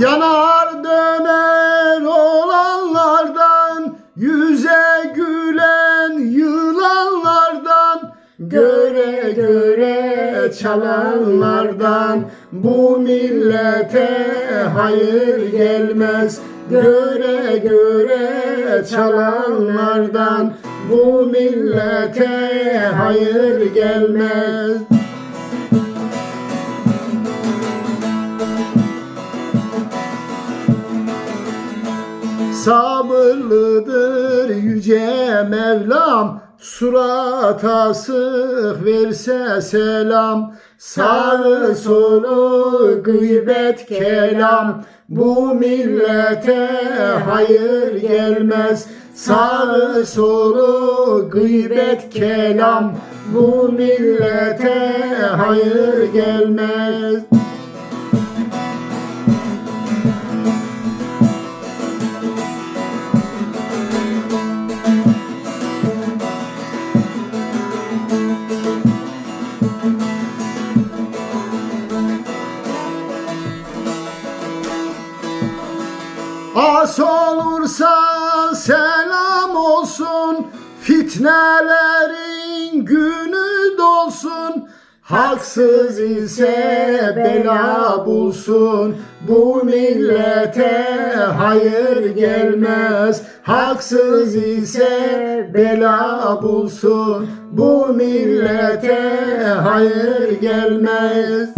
Yanar döner olanlardan Yüze gülen yılanlardan Göre göre çalanlardan. Bu millete hayır gelmez Göre göre çalanlardan. Bu millete hayır gelmez Sabırlıdır yüce Mevlam. Surata sık verse selam. Sağı solu gıybet kelam. Bu millete hayır gelmez. Sağı solu gıybet kelam. Bu millete hayır gelmez As olursa selam olsun Fitnelerin günü dolsun. Haksız ise bela bulsun Bu millete hayır gelmez. Haksız ise bela bulsun Bu millete hayır gelmez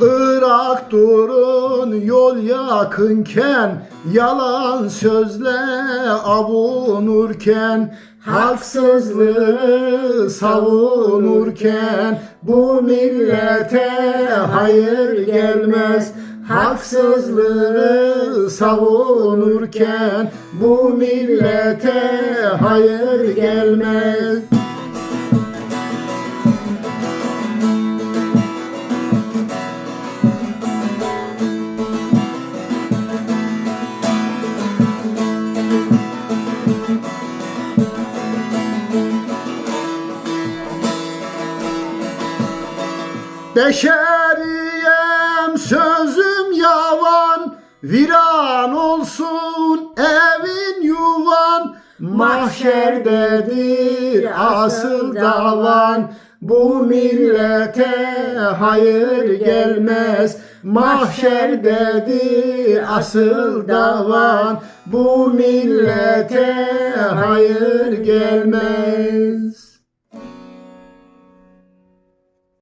Irak durun yol yakınken Yalan sözle avunurken Haksızlığı savunurken Bu millete hayır gelmez. Haksızlığı savunurken Bu millete hayır gelmez Beşeriyem sözüm yavan Viran olsun evin yuvan. Mahşerdedir asıl davan Bu millete hayır gelmez. Mahşerdedir asıl davan Bu millete hayır gelmez